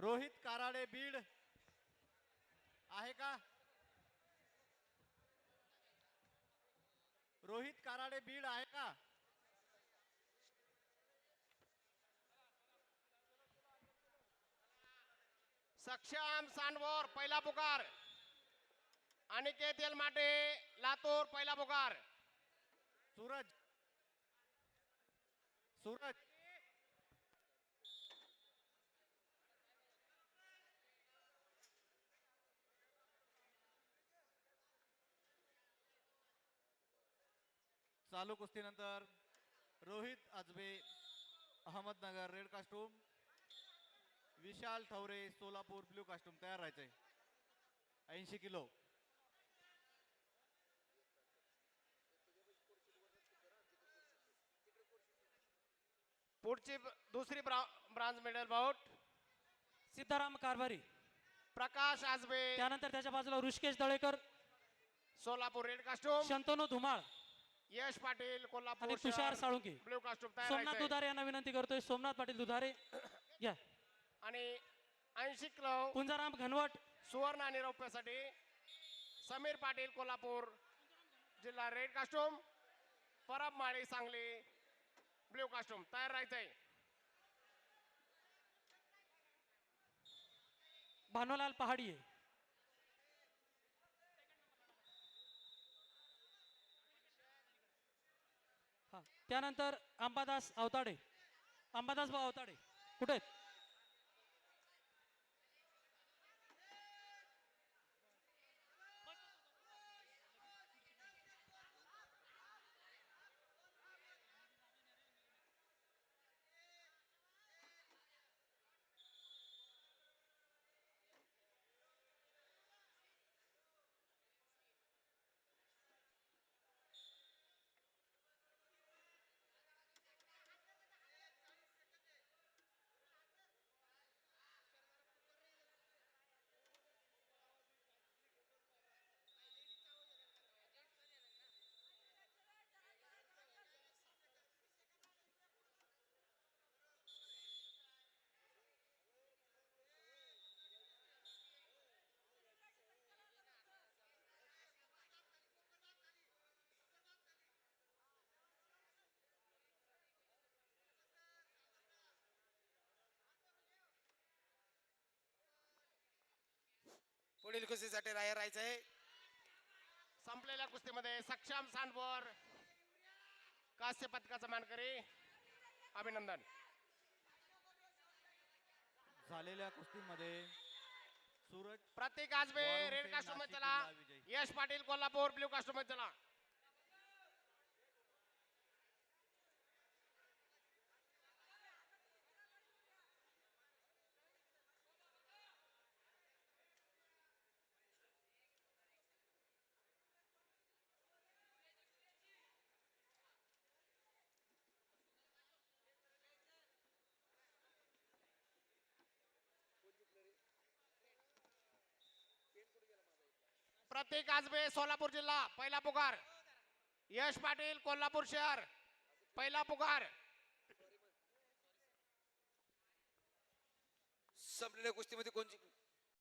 रोहित काराडे बीड. आहे का? रोहित काराडे बीड आहे का? सक्षम सांडवोर पहिला पुकार. अनिकेत येलमाटे लातूर पहिला पुकार. सूरज. सूरज. चालू कुस्तीनंतर Rohit Ajbe Ahmednagar red costume Vishal Thavare Solapur blue costume तयार राहायचंय ऐंशी किलो. पुढची दुसरी bra bronze medal bout. Siddharam Karbhari. Prakash Ajbe. त्यानंतर त्याच्या बाजूला Rishikesh दळेकर. Solapur red costume. Shantanu Dhumal. Yash Patil Kolhapur आणि Tushar Salunke. Blue costume Somnath. दुधारे यांना विनंती करतोय. सोमनाथ पाटील दुधारे या. आणि ऐंशी किलो पुंजाराम घनवट. सुवर्ण आणि रौप्यासाठी समीर पाटील कोल्हापूर जिल्हा red costume. Parab Mali Sangli blue costume तयार राहायचंय. भानोलाल पहाडिये. त्यानंतर अंबादास अवताडे. अंबादास भाऊ अवताडे. कुठे? आहेत पुढील कुस्तीसाठी राहायला राहायचंय. संपलेल्या कुस्तीमध्ये सक्षम सांडवर कास्य पदकाचा मानकरी. अभिनंदन. झालेल्या कुस्तीमध्ये सूरज प्रतीक आजबे रेड कास्टूम नाशिक चला. यश पाटील कोल्हापूर ब्ल्यू कास्टूम चला प्रतीक आजबे सोलापूर जिल्हा पहिला पुकार. यश पाटील कोल्हापूर शहर पहिला पुकार. संपलेल्या गोष्टीमध्ये कोण